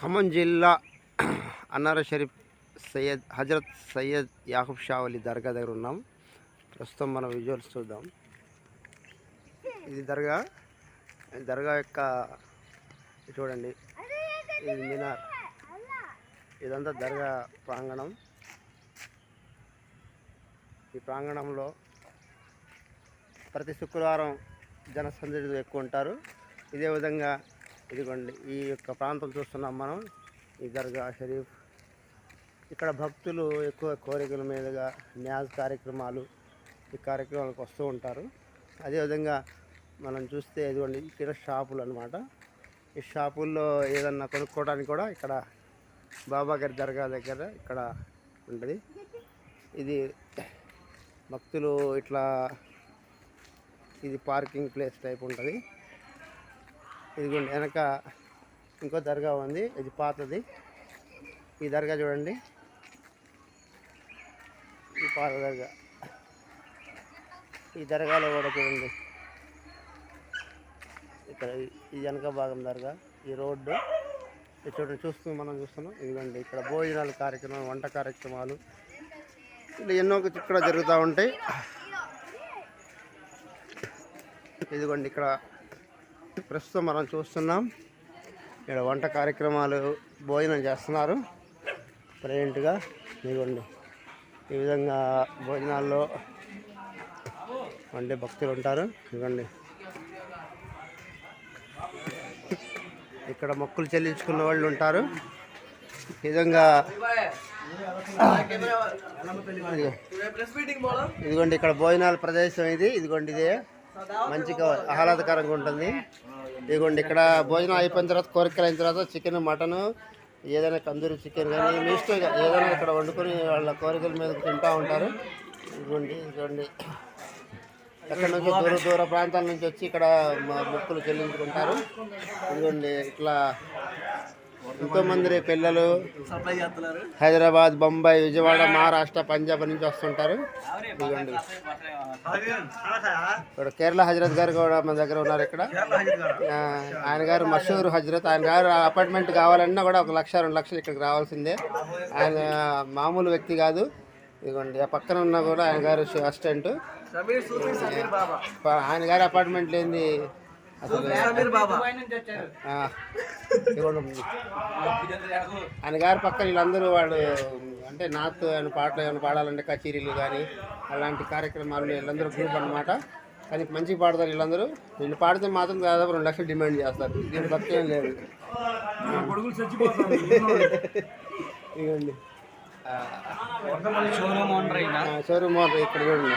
ఖమ్మం జిల్లా అన్నార షరీఫ్ సయ్యద్ హజరత్ సయ్యద్ యాహుబ్ షా అలీ దర్గా దగ్గర ఉన్నాం. ప్రస్తుతం మనం విజువల్స్ చూద్దాం. ఇది దర్గా దర్గా యొక్క చూడండి. ఇది మినార్. ఇదంతా దర్గా ప్రాంగణం. ఈ ప్రాంగణంలో ప్రతి శుక్రవారం జనసందడి ఎక్కువ ఉంటారు. ఇదే విధంగా ఇదిగోండి ఈ యొక్క ప్రాంతం చూస్తున్నాం మనం. ఈ దర్గా షరీఫ్. ఇక్కడ భక్తులు ఎక్కువ కోరికల మీదుగా న్యాజ్ కార్యక్రమాలు ఈ కార్యక్రమాలకు వస్తూ ఉంటారు. అదేవిధంగా మనం చూస్తే ఇదిగోండి ఇక్కడ షాపులు అనమాట ఈ షాపుల్లో ఏదన్నా కొనుక్కోవడానికి కూడా ఇక్కడ బాబా గారి దర్గా దగ్గర ఇక్కడ ఉంటుంది. ఇది భక్తులు ఇట్లా ఇది పార్కింగ్ ప్లేస్ టైప్ ఉంటుంది. ఇదిగోండి వెనక ఇంకో దర్గా ఉంది ఇది పాతది. ఈ దర్గా చూడండి. ఈ పాత దర్గా. ఈ దర్గాలో కూడా చూడండి. ఇక్కడ ఈ- వెనక భాగం దర్గా ఈ రోడ్డు. చూడండి చూస్తూ మనం చూస్తున్నాం. ఇదిగోండి ఇక్కడ భోజనాలు కార్యక్రమం వంట కార్యక్రమాలు. ఇట్లా ఎన్నో ఇక్కడ జరుగుతూ ఉంటాయి. ఇదిగోండి ఇక్కడ ప్రస్తుతం మనం చూస్తున్నాం. ఇక్కడ వంట కార్యక్రమాలు భోజనం చేస్తున్నారు. ప్రజెంట్గా ఇదిగోండి ఈ విధంగా భోజనాల్లో వండే భక్తులు ఉంటారు. ఇదిగోండి. ఇక్కడ మొక్కులు చెల్లించుకున్న వాళ్ళు ఉంటారు. ఈ విధంగా ఇదిగోండి ఇక్కడ భోజనాల ప్రదేశం ఇది. ఇదిగోండి ఇదే. మంచిగా ఆహ్లాదకరంగా ఉంటుంది. ఇదిగోండి ఇక్కడ భోజనం అయిపోయిన తర్వాత కోరికలు అయిన తర్వాత చికెన్ మటన్ ఏదైనా కందూరి చికెన్ కానీ మీ ఇష్టం ఏదైనా ఇక్కడ వండుకొని వాళ్ళ కోరికల మీద తింటూ ఉంటారు. ఇదిగోండి ఇదిగోండి. ఎక్కడి నుంచి? దూర దూర ప్రాంతాల నుంచి వచ్చి ఇక్కడ మా మొక్కులు చెల్లించుకుంటారు. ఇదిగోండి ఇట్లా ఎంతోమంది పిల్లలు హైదరాబాద్ బొంబాయి విజయవాడ మహారాష్ట్ర పంజాబ్ నుంచి వస్తుంటారు. ఇదిగోండి. ఇక్కడ కేరళ హజరత్ గారు కూడా మన దగ్గర ఉన్నారు ఇక్కడ. ఆయన గారు మషూర్ హజరత్. ఆయన గారు అపార్ట్మెంట్ కావాలన్నా కూడా ఒక లక్ష రెండు లక్షలు ఇక్కడికి రావాల్సిందే. ఆయన మామూలు వ్యక్తి కాదు. ఇదిగోండి ఆ పక్కన ఉన్న కూడా ఆయన గారు అసిస్టెంట్. ఆయన గారి అపార్ట్మెంట్ లేని. ఆయన గారి పక్కన వీళ్ళందరూ వాళ్ళు అంటే నాత్ అని పాటలు ఏమైనా పాడాలంటే కచేరీలు కానీ అలాంటి కార్యక్రమాలు వీళ్ళందరూ గ్రూప్ అన్నమాట. కానీ మంచిగా పాడతారు వీళ్ళందరూ. వీళ్ళు పాడితే మాత్రం దాదాపు రెండు లక్షలు డిమాండ్ చేస్తారు. దీని భక్తి ఏం లేదు. ఇదిగోండి. షోరూమ్ మోటార్ ఇక్కడ చూడండి.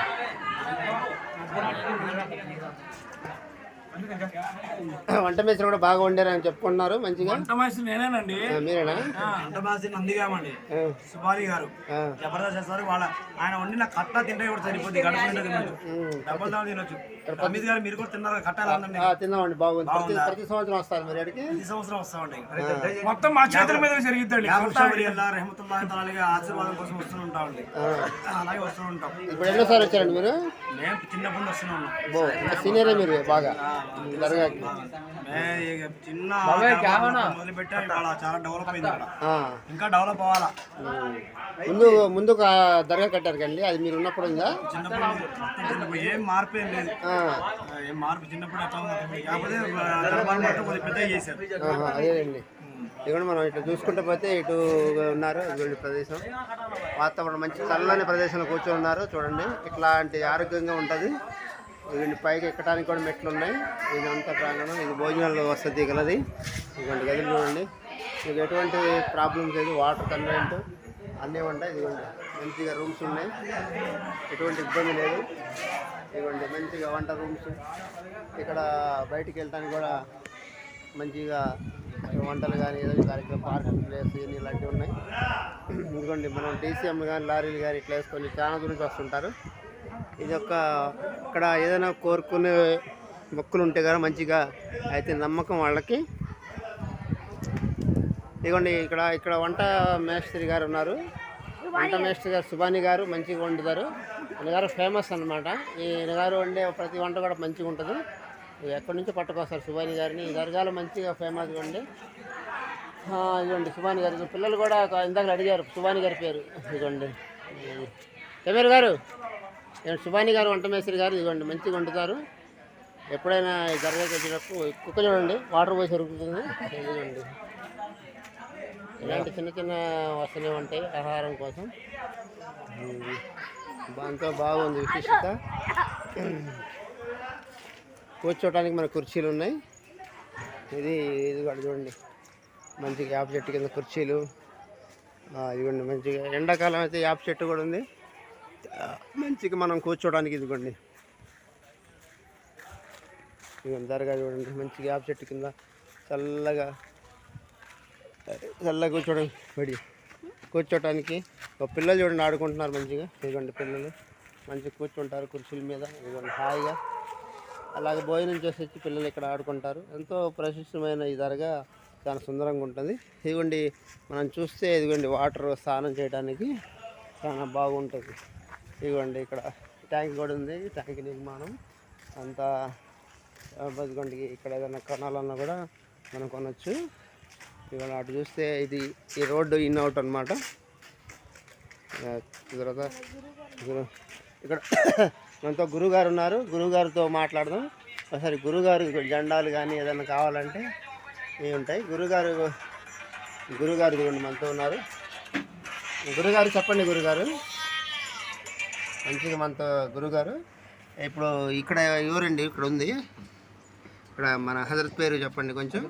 వంట మేస్త్రి కూడా బాగా వండారని చెప్పుకున్నారు మంచిగా? వంటమాసి నేనేనండి. ఆ, మీరేనా? వంటమాసి నందిగామండి ఆ, సుబాలి గారు. జబర్దస్త్ చేస్తారు. వాళ్ళ ఆయన వండిన కట్ట తింటే కూడా సరిపోద్ది. గడప నిండా తినొచ్చు. ఉమ్. డబ్బులు తినొచ్చు. అమిత్ గారు మీరు కూడా తిన్నారు? కట్ట ఎలా ఉందండి ఆ, తిందామండి బాగుంది. ప్రతి ప్రతి సంవత్సరం వస్తారు మీరు ఎక్కడికి ఈ సంవత్సరం వస్తామండి. మొత్తం మా చేతుల మీద జరిగిద్దండి. రెహమతుల్లాహి తఆలాగా ఆశీర్వాదం కోసం వస్తూ ఉంటామండి. అలాగే వస్తూ ఉంటాం. ఇప్పుడు ఎన్నోసారి వచ్చారండి మీరు? మేము చిన్నప్పటి నుండి వస్తూనే ఉన్నాం. బో ఇంకా సీనియరే మీరు బాగా. చిన్న మొదలు పెట్టాం ఇవాళ చాలా డెవలప్ అయింది ఇక్కడ. ఆ, ఇంకా డెవలప్ అవ్వాలా. ముందు ముందు ఒక దర్గా కట్టారు కండి అది మీరు ఉన్నప్పుడు ఉందా? చిన్నప్పుడు ఏం మార్పు ఏం లేదు. ఏం మార్పు? చిన్నప్పుడు ఎట్లా ఉంది కాకపోతే దర్బార్ మొత్తం కొద్దిగా పెద్దగా చేశారు. ఆహా, అదేనండి ఇదిగోండి మనం ఇట్లా చూసుకుంటూ పోతే ఇటు ఉన్నారు ప్రదేశం. వాతావరణం మంచి చల్లని ప్రదేశంలో కూర్చొని ఉన్నారు చూడండి. ఇట్లాంటి ఆరోగ్యంగా ఉంటుంది. ఇదిగోండి పైకి ఎక్కడానికి కూడా మెట్లు ఉన్నాయి. ఇది అంతా ప్రాంగణం ఇది భోజనాలు వసతి గలది. ఇదిగోండి గదులు చూడండి. మీకు ఎటువంటి ప్రాబ్లమ్స్ లేదు. వాటర్ కన్వెంట్ అన్నీ ఉంటాయి. ఇదిగోండి మంచిగా రూమ్స్ ఉన్నాయి. ఎటువంటి ఇబ్బంది లేదు. ఇదిగోండి మంచిగా వంట రూమ్స్ ఇక్కడ బయటికి వెళ్ళడానికి కూడా మంచిగా వంటలు కానీ ఏదైనా కార్యక్రమం పార్కింగ్ ప్లేస్ ఇవన్నీ ఇలాంటివి ఉన్నాయి. ఇదిగోండి మనం డీసీఎం కానీ లారీలు కానీ ఇట్లా వేసుకొని చాలా దూరం నుంచి వస్తుంటారు. ఇది ఒక ఇక్కడ ఏదైనా కోరుకునే మొక్కులు ఉంటే కదా మంచిగా అయితే నమ్మకం వాళ్ళకి. ఇదిగోండి ఇక్కడ ఇక్కడ వంట మేస్త్రి గారు ఉన్నారు. వంట మేస్త్రి గారు సుబాని గారు మంచిగా వండుతారు. ఆయన ఫేమస్ అనమాట ఈయన గారు వండే ప్రతి వంట కూడా మంచిగా ఉంటుంది. ఎక్కడి నుంచో పట్టుకొస్తారు సుబాని గారిని. ఈ దర్గాలో మంచిగా ఫేమస్గా ఉండి ఇదిగోండి సుభాని గారు. పిల్లలు కూడా ఇందాక అడిగారు సుభాని గారి పేరు. ఇదిగోండి. కెమెరా గారు. ఇదిగోండి సుభాని గారు వంట మేస్త్రి గారు ఇదిగోండి మంచిగా వండుతారు. ఎప్పుడైనా ఈ వచ్చినప్పుడు కుక్క చూడండి వాటర్ పోసి ఉరుకుతుంది. ఇదిగోండి. ఇలాంటి చిన్న చిన్న వస్తూనే ఉంటాయి ఆహారం కోసం. దాంతో బాగుంది విశిష్టత. కూర్చోవడానికి మన కుర్చీలు ఉన్నాయి. ఇది ఇది చూడండి. మంచిగా యాప చెట్టు కింద కుర్చీలు. ఇదిగోండి మంచిగా ఎండాకాలం అయితే యాప చెట్టు కూడా ఉంది. మంచిగా మనం కూర్చోడానికి ఇదిగోండి. ఇదిగోండి దరగా చూడండి మంచిగా యాప చెట్టు కింద చల్లగా చల్లగా కూర్చోడానికి పడి కూర్చోటానికి ఒక పిల్లలు చూడండి ఆడుకుంటున్నారు మంచిగా. ఇదిగోండి పిల్లలు మంచిగా కూర్చుంటారు కుర్చీల మీద. ఇదిగోండి హాయిగా. అలాగే భోజనం చేసి వచ్చి పిల్లలు ఇక్కడ ఆడుకుంటారు. ఎంతో ప్రశస్తమైన ఈ దరగా చాలా సుందరంగా ఉంటుంది. ఇదిగోండి మనం చూస్తే ఇదిగోండి వాటర్ స్నానం చేయడానికి చాలా బాగుంటుంది. ఇదిగోండి ఇక్కడ ట్యాంక్ కూడా ఉంది ట్యాంక్ నిర్మాణం. అంతా ఆ, ఇక్కడ ఏదైనా కొనాలన్నా కూడా మనం కొనవచ్చు ఇవాళ అటు చూస్తే ఇది ఈ రోడ్డు ఇన్ అవుట్ అనమాట తర్వాత గురు- ఇక్కడ మనతో గురుగారు ఉన్నారు. గురుగారితో మాట్లాడదాం. ఒకసారి గురుగారు జెండాలు కానీ ఏదైనా కావాలంటే ఇవి ఉంటాయి. గురుగారు గురుగారు ఇదిగోండి మనతో ఉన్నారు. గురుగారు చెప్పండి గురుగారు. మంచిగా మనతో గురుగారు. ఇప్పుడు ఇక్కడ ఎవరండి? ఇక్కడ ఉంది. ఇక్కడ మన హజరత్ పేరు చెప్పండి కొంచెం.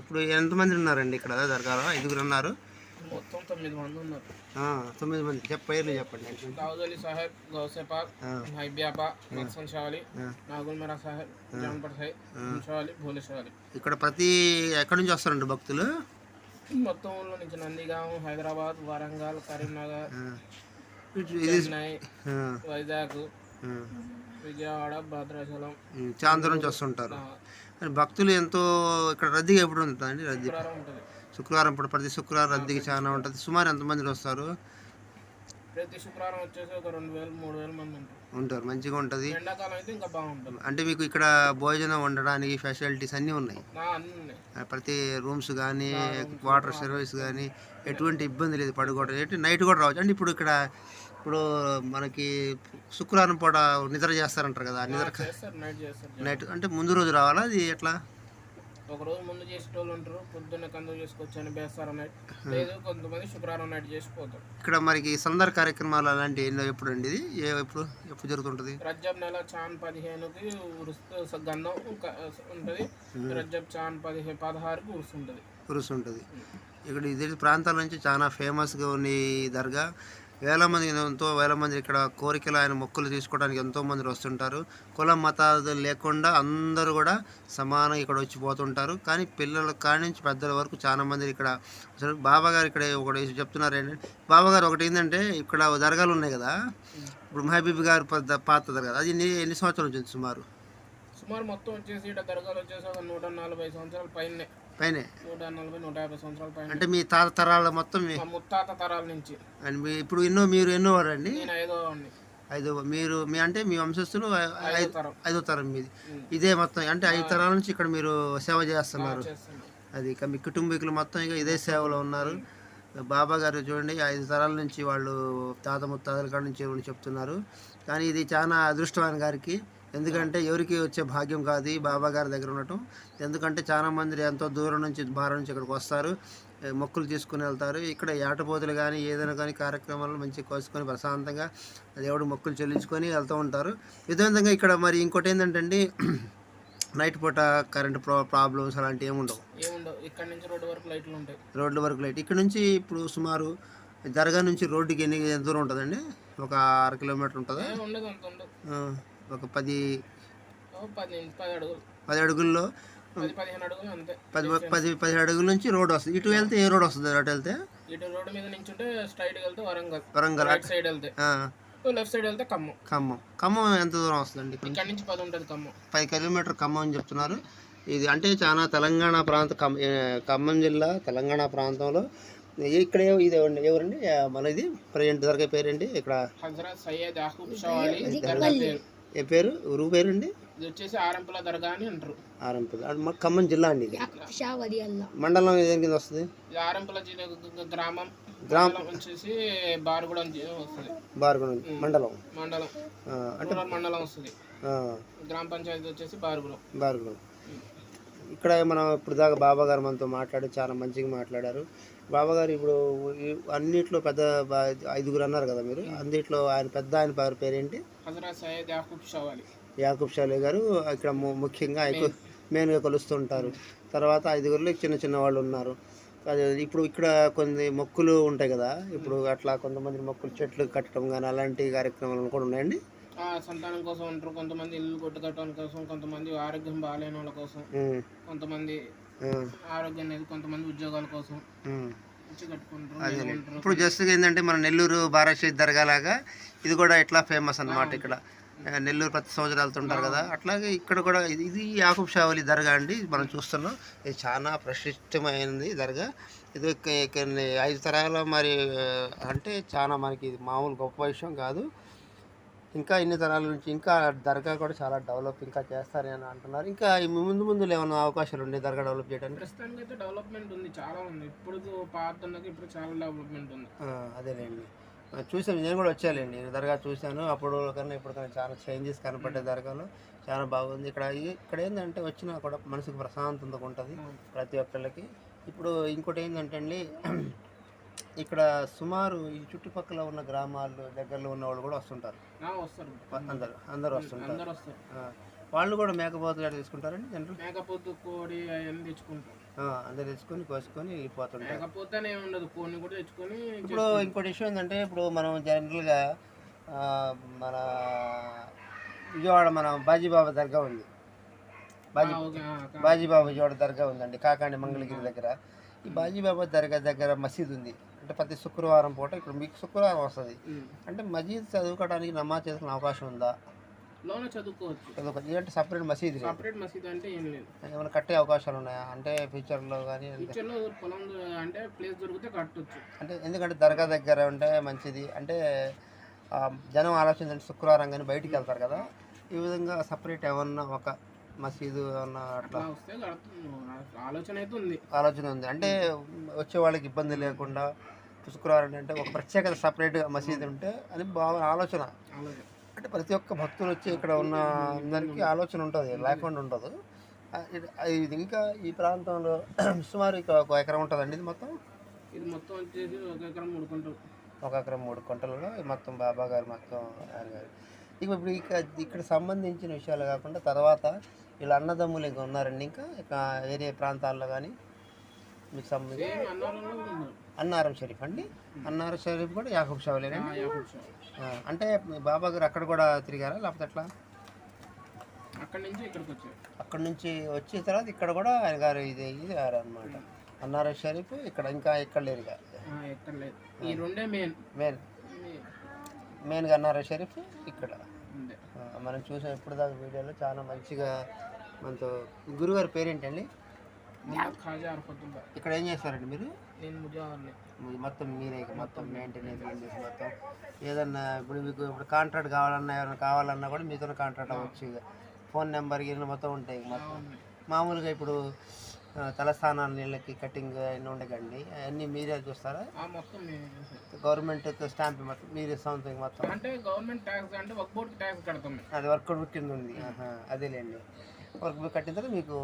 ఇప్పుడు ఎంతమంది ఉన్నారండి ఇక్కడ దర్గాలో? ఐదుగురు ఉన్నారు. తొమ్మిది మంది ఉన్నారు. తొమ్మిది మంది. పేర్లు చెప్పండి. సాహెబ్ సాహెబ్ ఇక్కడ ప్రతి ఎక్కడి నుంచి వస్తారండి భక్తులు? మొత్తం ఊళ్ళో నుంచి నందిగాం హైదరాబాద్ వరంగల్ కరీంనగర్ చెన్నై వైజాగ్ విజయవాడ భద్రాచలం. నుంచి వస్తుంటారు. భక్తులు ఎంతో ఇక్కడ రద్దీగా ఎప్పుడు ఉంటుందండి రద్దీ? శుక్రవారం ఇప్పుడు ప్రతి శుక్రవారం రద్దీకి చాలా ఉంటుంది. సుమారు ఎంతమంది వస్తారు? ప్రతి శుక్రవారం వచ్చేసి ఒక రెండు వేలు మూడు వేల మంది ఉంటారు. ఉంటారు. మంచిగా ఉంటుంది. ఎండాకాలం అయితే ఇంకా బాగుంటుంది. అంటే మీకు ఇక్కడ భోజనం వండడానికి ఫెసిలిటీస్ అన్నీ ఉన్నాయి? ప్రతి రూమ్స్ కానీ వాటర్ సర్వీస్ కానీ ఎటువంటి ఇబ్బంది లేదు పడుకోవడం ఏంటి నైట్ కూడా రావచ్చు? అంటే ఇప్పుడు ఇక్కడ ఇప్పుడు మనకి శుక్రవారం పూట నిద్ర చేస్తారంటారు కదా నిద్ర చేస్తారు నైట్ అంటే ముందు రోజు రావాలా? అది ఎట్లా? ఒక రోజు ముందు చేసేటోళ్ళు ఉంటారు పొద్దున్న కందు చేసుకొచ్చి అని బేస్తారు నైట్? లేదు కొంతమంది శుక్రవారం నైట్ చేసిపోతారు ఇక్కడ మనకి సందర్ కార్యక్రమాలు అలాంటి ఎప్పుడు అండి ఇది? ఏ ఎప్పుడు ఎప్పుడు జరుగుతుంటుంది? రజ్జబ్ నెల చాన్ పదిహేనుకి ఉరుస్తు గంధం ఉంటుంది. రజ్జబ్ చాన్ పదిహేను పదహారుకి ఉరుస్తుంటుంది. కురుసు ఉంటుంది ఇక్కడ ఇదే ప్రాంతాల నుంచి చాలా ఫేమస్గా ఉన్న ఈ దర్గా. వేల మంది ఎంతో వేల మంది ఇక్కడ కోరికలు ఆయన మొక్కులు తీసుకోవడానికి ఎంతో మంది వస్తుంటారు. కుల మతాలు లేకుండా అందరూ కూడా సమానంగా ఇక్కడ వచ్చి పోతుంటారు. కానీ పిల్లల కాడి నుంచి పెద్దల వరకు చాలా మంది ఇక్కడ అసలు బాబా గారు ఇక్కడ ఒకటి చెప్తున్నారు ఏంటంటే బాబా గారు ఒకటి ఏంటంటే ఇక్కడ దర్గాలు ఉన్నాయి కదా? ఇప్పుడు మహబీబ్ గారు పాత్ర పాత దర్గా అది ఎన్ని ఎన్ని సంవత్సరాల సుమారు? సుమారు మొత్తం వచ్చేసి ఇక్కడ దర్గాలు వచ్చేసి ఒక నూట నలభై సంవత్సరాల పైన. పైనే? నూట నలభై నూట యాభై సంవత్సరాల పైన. అంటే మీ తాత తరాల మొత్తం మీ మా ముత్తాత తరాల నుంచి. అండ్ మీ ఇప్పుడు ఎన్నో మీరు ఎన్నో వారండి నేను ఐదో వాడిని ఐదో మీరు మీ అంటే మీ వంశస్థులు ఐ- ఐదో తరం. ఐదో తరం మీది. ఇదే మొత్తం అంటే ఐదు తరాల నుంచి ఇక్కడ మీరు సేవ చేస్తున్నారు. చేస్తున్నాను అది ఇక మీ కుటుంబీకులు మొత్తం ఇక ఇదే సేవలో ఉన్నారు. బాబా గారు చూడండి ఐదు తరాల నుంచి వాళ్ళు తాత ముత్తాతల కాడ నుంచి చెప్తున్నారు. కానీ ఇది చాలా అదృష్టమైన గారికి. ఎందుకంటే ఎవరికి వచ్చే భాగ్యం కాదు ఈ బాబా గారి దగ్గర ఉండటం. ఎందుకంటే చాలా మంది ఎంతో దూరం నుంచి భారం నుంచి ఇక్కడికి వస్తారు. మొక్కులు తీసుకుని వెళ్తారు. ఇక్కడ ఏటపోతులు కానీ ఏదైనా కానీ కార్యక్రమాలు మంచిగా కోసుకొని ప్రశాంతంగా దేవుడు మొక్కులు చెల్లించుకొని వెళ్తూ ఉంటారు. ఇదే విధంగా ఇక్కడ మరి ఇంకోటి ఏంటంటే అండి నైట్ పూట కరెంట్ ప్రా ప్రాబ్లమ్స్ అలాంటివి ఏమి ఉండవు. ఇక్కడ నుంచి రోడ్డు వరకు లైట్లు ఉంటాయి. రోడ్ల వరకు లైట్. ఇక్కడ నుంచి ఇప్పుడు సుమారు దర్గా నుంచి రోడ్డుకి ఎన్ని ఎంత దూరం ఉంటుందండి? ఒక అర కిలోమీటర్ ఉంటుందా? ఒక పది పది పది అడుగులు. పది అడుగుల్లో పది పది పది పదిహేడు అడుగుల నుంచి రోడ్ వస్తుంది. ఇటు వెళ్తే ఏ రోడ్ వస్తుంది? అటు వెళ్తే? ఇటు రోడ్డు మీద నుంచి ఉంటే స్ట్రైట్ వెళ్తే వరంగల్. వరంగల్. రైట్ సైడ్ వెళ్తే. లెఫ్ట్ సైడ్ వెళ్తే ఖమ్మం. ఖమ్మం. ఖమ్మం ఎంత దూరం వస్తుందండి ఇక్కడ నుంచి? పది ఉంటుంది ఖమ్మం. పది కిలోమీటర్ ఖమ్మం అని చెప్తున్నారు. ఇది అంటే చాలా తెలంగాణ ప్రాంత ఖమ్మం జిల్లా తెలంగాణ ప్రాంతంలో. ఇక్కడ ఇది ఎవరండి? మన ఇది ప్రజెంట్ దొరికే పేరేంటి? ఇక్కడ హజరత్ సయ్యద్ దర్గా పేరు. ఏ పేరు? ఊరు పేరండి? ఇది వచ్చేసి ఆరంపుల దర్గా అని అంటారు. అది మా ఖమ్మం జిల్లా అండి ఇది. మండలం దేని కింద వస్తుంది? ఇది ఆరంపుల జిల్లా గ్రామం. గ్రామం. మండలం వచ్చేసి బారుగూడెం జి- వస్తుంది. బార్గొండ మండలం. మండలం. ఆ, అంటే రూరల్ మండలం వస్తుంది. ఆ, గ్రామ పంచాయతీ వచ్చేసి బారుగులం బార్గొండ. ఇక్కడ మనం ఇప్పుడు దాకా బాబా గారు మనతో మాట్లాడి చాలా మంచిగా మాట్లాడారు. బాబా గారు ఇప్పుడు అన్నిట్లో పెద్ద ఐదుగురు అన్నారు కదా మీరు. అన్నిట్లో ఆయన పెద్ద ఆయన పేరు పేరేంటి? యాకూబ్ షవాలి. షాలే గారు. ఇక్కడ ముఖ్యంగా మెయిన్గా కొలుస్తుంటారు. తర్వాత ఐదుగురులో చిన్న చిన్న వాళ్ళు ఉన్నారు. అదే ఇప్పుడు ఇక్కడ కొన్ని మొక్కులు ఉంటాయి కదా. ఇప్పుడు అట్లా కొంతమంది మొక్కులు చెట్లు కట్టడం కానీ అలాంటి కార్యక్రమాలు కూడా ఉన్నాయండి? సంతానం కోసం ఉంటారు కొంతమంది ఇల్లు కొట్టుకట్టడం కోసం కొంతమంది ఆరోగ్యం బాగాలేని వాళ్ళ కోసం కొంతమంది ఆరోగ్యం లేదు కొంతమంది ఉద్యోగాల కోసం. ఇప్పుడు జస్ట్ ఏంటంటే మన నెల్లూరు బారాషీద్ దర్గా లాగా ఇది కూడా ఇట్లా ఫేమస్ అన్నమాట ఇక్కడ. నెల్లూరు ప్రతి సంవత్సరం వెళ్తుంటారు కదా. అట్లాగే ఇక్కడ కూడా ఇది యాకూబ్ షావలి దర్గా అండి మనం చూస్తున్నాం. ఇది చాలా ప్రతిష్టమైనది దర్గా. ఇది ఐదు తరాల మరి అంటే చాలా మనకి ఇది మామూలు గొప్ప విషయం కాదు. ఇంకా ఇన్ని తరాల నుంచి ఇంకా దర్గా కూడా చాలా డెవలప్ ఇంకా చేస్తారని అని అంటున్నారు. ఇంకా ముందు ముందు ఏమైనా అవకాశాలు ఉన్నాయి దర్గా డెవలప్ చేయడానికి? ప్రస్తుతానికి అయితే డెవలప్మెంట్ ఉంది చాలా ఉంది. ఇప్పుడు పాతకి ఇప్పుడు చాలా డెవలప్మెంట్ ఉంది. అదేలేండి. చూసాను నేను కూడా వచ్చానండి దర్గా చూశాను. అప్పుడు కన్నా ఇప్పుడు కన్నా చాలా చేంజెస్ కనపడ్డాయి దర్గాలో. చాలా బాగుంది. ఇక్కడ ఇక్కడ ఏంటంటే వచ్చినా కూడా మనసుకు ప్రశాంతత ఉంటుంది ప్రతి ఒక్కళ్ళకి. ఇప్పుడు ఇంకోటి ఏంటంటే అండి ఇక్కడ సుమారు ఈ చుట్టుపక్కల ఉన్న గ్రామాలు దగ్గరలో ఉన్న వాళ్ళు కూడా వస్తుంటారు. అందరు అందరు వస్తుంటారు. వాళ్ళు కూడా మేకపోతులు ఎట్లా తీసుకుంటారండి జనరల్? మేకపోతు కోడి అవన్నీ తెచ్చుకుంటారు. అందరు తెచ్చుకొని కోసుకొని వెళ్ళిపోతుంటారు మేకపోతేనే ఉండదు కోడిని కూడా తెచ్చుకొని ఇప్పుడు ఇంకోటి విషయం ఏంటంటే ఇప్పుడు మనం జనరల్గా మన విజయవాడ మన బాజీబాబా దర్గా ఉంది. బాజీ బాజీబాబా విజయవాడ దర్గా ఉందండి కాకాండి మంగళగిరి దగ్గర. ఈ బాజీబాబా దర్గా దగ్గర మసీద్ ఉంది. అంటే ప్రతి శుక్రవారం పూట ఇక్కడ మీకు శుక్రవారం వస్తుంది. అంటే మసీద్ చదువుకోవడానికి నమాజ్ చేసుకునే అవకాశం ఉందా? లోన చదువుకోవచ్చు. సపరేట్ మసీద్ లేదు. సపరేట్ మసీద్ అంటే ఏం లేదు. ఏమైనా కట్టే అవకాశాలు ఉన్నాయా? అంటే ఫ్యూచర్లో కానీ ఫ్యూచర్లో పొలం అంటే ప్లేస్ దొరికితే కట్టొచ్చు. అంటే ఎందుకంటే దర్గా దగ్గర ఉంటే మంచిది. అంటే జనం ఆలోచించండి శుక్రవారం కానీ బయటికి వెళ్తారు కదా. ఈ విధంగా సపరేట్ ఏమన్నా ఒక మసీదు ఏమన్నా అట్లా? ఆలోచన అయితే ఉంది. ఆలోచన ఉంది. అంటే వచ్చే వాళ్ళకి ఇబ్బంది లేకుండా శుక్రవారం అంటే ఒక ప్రత్యేకత సపరేట్గా మసీదు ఉంటే అది బాగా ఆలోచన. అంటే ప్రతి ఒక్క భక్తులు వచ్చి ఇక్కడ ఉన్న అందరికీ ఆలోచన ఉంటుంది లేకుండా ఉండదు. ఇది- ఇంకా ఈ ప్రాంతంలో సుమారు ఇక్కడ ఒక ఎకరం ఉంటుందండి ఇది మొత్తం? ఇది మొత్తం వచ్చేసి ఒక ఎకరం మూడు కుంటలు ఒక ఎకరం మూడు కొంటలలో మొత్తం బాబా గారు మొత్తం ఆయన గారు. ఇక ఇప్పుడు ఇక్కడ ఇక్కడ సంబంధించిన విషయాలు కాకుండా తర్వాత వీళ్ళ అన్నదమ్ములు ఇంకా ఉన్నారండి ఇంకా ఇక వేరే ప్రాంతాల్లో కానీ మీకు సంబంధించి? అన్నారం షరీఫ్ అండి. అన్నారం షరీఫ్ కూడా యాకూబ్ ఆ, షావులేనండి అంటే బాబా గారు అక్కడ కూడా తిరిగారా లేకపోతే ఎట్లా? అక్కడి నుంచి ఇక్కడికి వచ్చారు. అక్కడ నుంచి వచ్చిన తర్వాత ఇక్కడ కూడా ఆయన గారు ఇది ఇది అనమాట అన్నారం షరీఫ్ ఇక్కడ ఇంకా ఇక్కడ లేరు ఎక్కడ లేదు. ఈ రెండే మెయిన్ మెయిన్ మెయిన్గా అన్నారం షరీఫ్ ఇక్కడ. మనం చూసాం ఇప్పుడు దాకా వీడియోలో. చాలా మంచిగా మనతో గురుగారి పేరేంటండి? ఇక్కడ ఏం చేస్తారండి మీరు? నేను మొత్తం మీరే మొత్తం మెయింటెనెన్స్ మొత్తం? ఏదన్నా ఇప్పుడు మీకు ఇప్పుడు కాంట్రాక్ట్ కావాలన్నా ఏమైనా కావాలన్నా కూడా మీతో కాంట్రాక్ట్ అవ్వచ్చు ఇక. ఫోన్ నెంబర్ గిన్నె మొత్తం ఉంటాయి మొత్తం. మామూలుగా ఇప్పుడు తలస్థానాల నీళ్ళకి కటింగ్ అన్నీ ఉండకండి. అన్నీ మీరే చూస్తారా. గవర్నమెంట్ స్టాంప్ మొత్తం మీరే సొంతం మొత్తం. అంటే గవర్నమెంట్ ట్యాక్స్ అంటే వర్క్ బోర్డ్ ట్యాక్స్ కడతాం మేము. అది వర్క్ బుక్ కింద ఉంది. అదేలేండి. వర్క్ బుక్ కట్టిన తర్వాత మీకు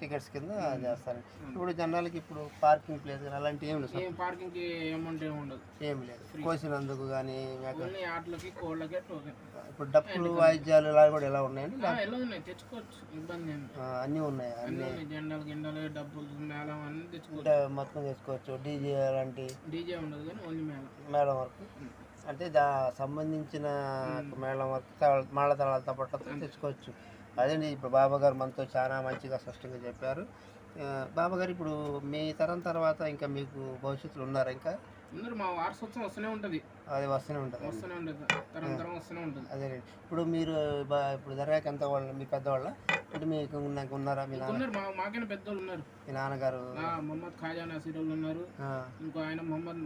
టికెట్స్ కింద చేస్తారు. ఇప్పుడు జనాలకి ఇప్పుడు పార్కింగ్ ప్లేస్ కానీ అలాంటివి ఏమి లేదు ఏం పార్కింగ్కి అమౌంట్ ఏమి ఉండదు. ఏమి లేదు. కోసినందుకు కానీ మేక ఓన్లీ ఆటలకి కోళ్ళకి టోకెన్ ఇప్పుడు డప్పులు వాయిద్యాలు ఇలా కూడా ఎలా ఉన్నాయండి? తెచ్చుకోవచ్చు. ఇబ్బంది ఏం అన్నీ ఉన్నాయి? అన్నీ జెండాలు గిండాలు డబ్బులు మేళం అన్నీ తెచ్చుకోవచ్చు. మొత్తం చేసుకోవచ్చు డీజే అలాంటి డీజే ఉండదు కానీ ఓన్లీ మేళం. మేళం వర్క్. అంటే దా సంబంధించిన మేళం వర్క్ తాళ- మాళ్ళ తళాల తప్పట్లతో తెచ్చుకోవచ్చు. అదేండి ఇప్పుడు బాబా గారు మనతో చాలా మంచిగా స్పష్టంగా చెప్పారు. ఆ, బాబా గారు ఇప్పుడు మీ తరం తర్వాత ఇంకా మీకు భవిష్యత్తులో ఉన్నారా ఇంకా? అందరూ మా వారసత్వం వస్తూనే ఉంటుంది. అది వస్తూనే ఉంటుంది. వస్తూనే ఉంటుంది. తరం తరం వస్తూనే ఉంటుంది. అదే ఇప్పుడు మీరు ఇప్పుడు దర్గాకి ఎంత వాళ్ళు మీ పెద్దవాళ్ళ? అంటే మీకు నాకు ఉన్నారా మీ నాన్న? మా మాకైనా పెద్దోళ్ళు ఉన్నారు. మీ నాన్నగారు? ఆ, మొహమ్మద్ ఖాజా నసీర్ వాళ్ళు ఉన్నారు ఇంకో ఆయన మొహమ్మద్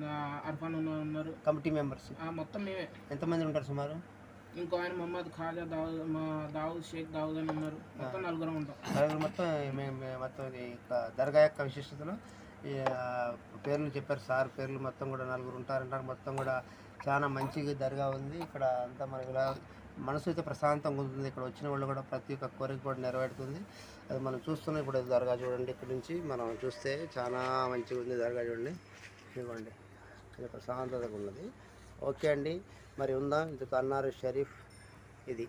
అర్ఫాన్ ఉన్న- ఉన్నారు. Committee members? ఆ, మొత్తం మేమే. ఎంతమంది ఉంటారు సుమారు? ఇంకో ఆయన మొహమ్మద్ ఖాజా దావుద్ మా దావుద్ షేక్ దావుద్ అని ఉన్నారు. మొత్తం నలుగురం ఉంటాం. నలుగురు మొత్తం మేము మొత్తం ఈ యొక్క దర్గా యొక్క ఈ ఆ, పేర్లు చెప్పారు సార్ పేర్లు మొత్తం కూడా నలుగురు ఉంటారంటారు. మొత్తం కూడా చాలా మంచిగా దర్గా ఉంది. ఇక్కడ అంతా మనకి ఇలా మనసు అయితే ప్రశాంతంగా ఉంటుంది. ఇక్కడ వచ్చిన వాళ్ళు కూడా ప్రతి ఒక్క కోరిక కూడా నెరవేరుతుంది. అది మనం చూస్తున్నాం. ఇప్పుడు దర్గా చూడండి. ఇక్కడ నుంచి మనం చూస్తే చాలా మంచిగా ఉంది దర్గా చూడండి. ఇవ్వండి ప్రశాంతతగా ఉన్నది. ఓకే అండి. మరి ఉందా? ఇది అన్నారు షరీఫ్. ఇది.